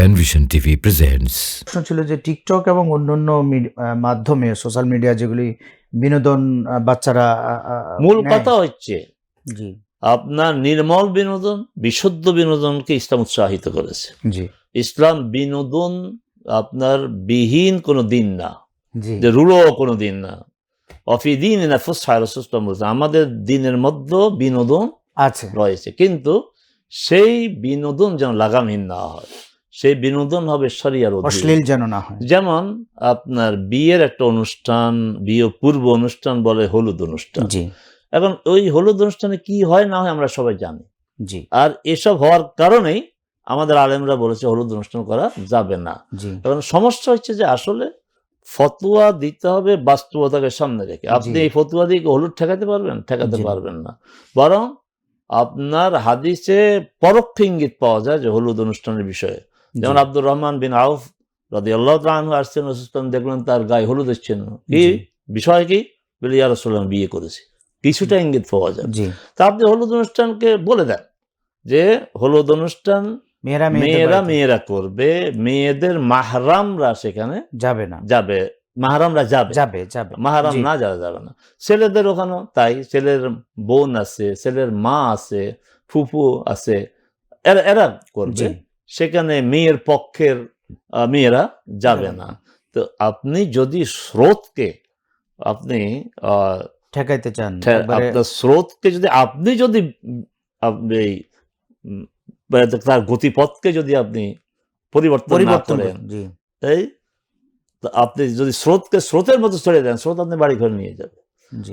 Panvision TV presents প্রশ্ন ছিল যে টিকটক এবং অন্যান্য মাধ্যমে সোশ্যাল মিডিয়া যেগুলি বিনোদন বাচ্চারা মূল। কথা হচ্ছে জি। আপনার নির্মল বিনোদন বিশুদ্ধ বিনোদনকে ইসলাম উৎসাহিত করেছে। জি। ইসলাম বিনোদন আপনার বিহীন কোনো দিন না। জি। যে রুড়ো কোনো দিন না। অফি দিন রসুলাম বলছে আমাদের দিনের মধ্যে বিনোদন আছে। রয়েছে। কিন্তু সেই বিনোদন যেন লাগামহীন না হয়। সেই বিনোদন হবে শরিয়ার অশ্লীল যেন না হয়। যেমন আপনার বিয়ের একটা অনুষ্ঠান বিয়ে পূর্ব অনুষ্ঠান বলে হলুদ অনুষ্ঠান। জি। এখন ওই হলুদ অনুষ্ঠানে কি হয় না হয় আমরা সবাই জানি। জি। আর এসব হওয়ার কারণেই আমাদের আলেমরা বলেছে হলুদ অনুষ্ঠান করা যাবে না। এখন সমস্যা হচ্ছে যে আসলে ফতোয়া দিতে হবে বাস্তবতাকে সামনে রেখে। আপনি এই ফতোয়া দিয়ে হলুদ ঠেকাতে পারবেন? ঠেকাতে পারবেন না। বরং আপনার হাদিসে পরোক্ষ ইঙ্গিত পাওয়া যায় যে হলুদ অনুষ্ঠানের বিষয়ে। যেমন আব্দুর রহমান বিন আউফ রাদি আল্লাহ তালু আসছেন রসুলাম দেখলেন তার গায়ে হলুদ এসছেন কি বিষয় কি? বলে ইয়া রসুলাম বিয়ে করেছে। কিছুটা ইঙ্গিত পাওয়া যায়। তা আপনি হলুদ অনুষ্ঠানকে বলে দেন যে হলুদ অনুষ্ঠান মেয়েরা মেয়েরা মেয়েরা করবে মেয়েদের মাহরামরা সেখানে যাবে না। যাবে মাহরামরা যাবে। যাবে যাবে। মাহারাম না যাওয়া যাবে না। ছেলেদের ওখানেও তাই ছেলের বোন আছে ছেলের মা আছে ফুফু আছে এরা এরা করবে। সেখানে মেয়ের পক্ষের মেয়েরা যাবে না তো আপনি যদি স্রোতকে আপনি আহ, ঠেকাইতে চান আপনার স্রোতকে যদি আপনি যদি এই, মানে তার গতিপথকে যদি আপনি পরিবর্তন পরিবর্তন করেন। এই আপনি যদি স্রোতকে স্রোতের মতো ছড়িয়ে দেন স্রোত আপনি বাড়ি ঘরে নিয়ে যাবে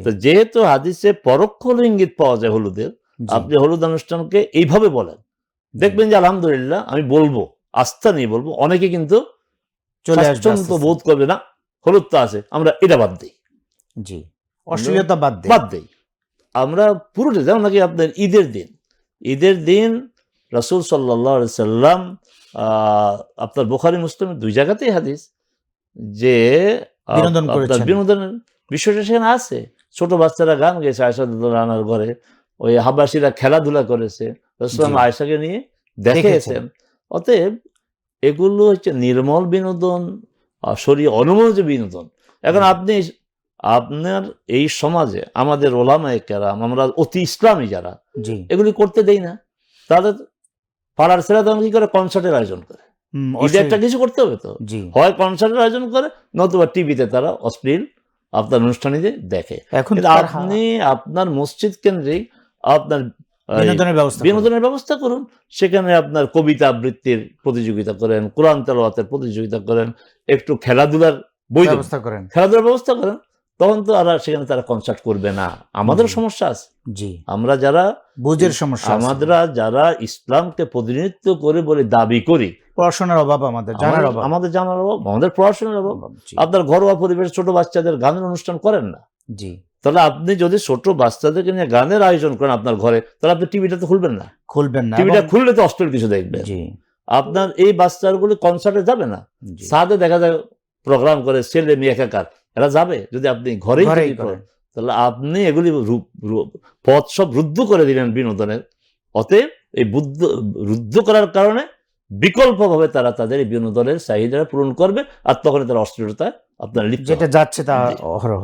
তো যেহেতু হাদিসে পরোক্ষ ইঙ্গিত পাওয়া যায় হলুদের আপনি হলুদ অনুষ্ঠানকে এইভাবে বলেন। দেখবেন যে আলহামদুলিল্লাহ আমি বলব আস্থা নিয়ে বলব অনেকে কিন্তু স্বাচ্ছন্দ্য। বোধ করবে না হলুদ তো আছে আমরা এটা বাদ দিই জি অশ্লীলতা বাদ বাদ দেই আমরা পুরোটা যেমন নাকি আপনার ঈদের দিন ঈদের দিন রাসূল সাল্লাহ সাল্লাম আহ, আপনার বোখারি মুসলিমের দুই জায়গাতেই হাদিস যে বিনোদন। বিনোদনের বিষয়টা সেখানে আছে ছোট বাচ্চারা গান গেছে আয়সা রানার ঘরে ওই হাবাসীরা খেলাধুলা করেছে। রসুলাম আয়সাকে নিয়ে দেখেছেন। অতএব এগুলো হচ্ছে নির্মল বিনোদন শরীর অনুমোদিত বিনোদন। এখন আপনি আপনার এই সমাজে আমাদের ওলামায়ে কেরাম আমরা অতি ইসলামী যারা এগুলি করতে দেই না। তাদের পাড়ার ছেলেরা তখন কি করে? কনসার্টের আয়োজন করে। একটা কিছু করতে হবে তো। হয় কনসার্টের আয়োজন করে নতুবা টিভিতে তারা অশ্লীল আপনার অনুষ্ঠানীদের দেখে। এখন আপনি আপনার মসজিদ কেন্দ্রিক আপনার বিনোদনের ব্যবস্থা করুন। বিনোদনের ব্যবস্থা করুন। সেখানে আপনার কবিতা আবৃত্তির প্রতিযোগিতা করেন কোরআন তেলাওয়াতের প্রতিযোগিতা করেন একটু খেলাধুলার বই ব্যবস্থা করেন। খেলাধুলার ব্যবস্থা করেন। তখন তো আর সেখানে তারা কনসার্ট করবে না। আমাদের সমস্যা আছে। জি। আমরা যারা বুঝের সমস্যা। আমরা যারা ইসলামকে প্রতিনিধিত্ব করে বলে দাবি করি পড়াশোনার অভাব আমাদের জানার অভাব। আমাদের জানার অভাব আমাদের পড়াশোনার অভাব। আপনার ঘরোয়া পরিবেশ ছোট বাচ্চাদের গানের অনুষ্ঠান করেন না? জি। তাহলে আপনি যদি ছোট বাচ্চাদেরকে নিয়ে গানের আয়োজন করেন আপনার ঘরে তাহলে আপনি টিভিটা তো খুলবেন না। খুলবেন না টিভিটা খুললে তো অস্ট্রেল কিছু দেখবেন। আপনার এই বাচ্চাগুলি কনসার্টে যাবে না। সাদে দেখা যায় প্রোগ্রাম করে ছেলে মেয়ে একাকার এরা যাবে। যদি আপনি ঘরেই। করেন, তাহলে আপনি এগুলি পথ সব রুদ্ধ করে দিলেন বিনোদনের। অতএব এই বুদ্ধ রুদ্ধ করার কারণে বিকল্পভাবে তারা তাদের এই বিনোদনের চাহিদা পূরণ করবে আর তখন তারা অস্থিরতায় আপনার যেটা যাচ্ছে তা অহরহ।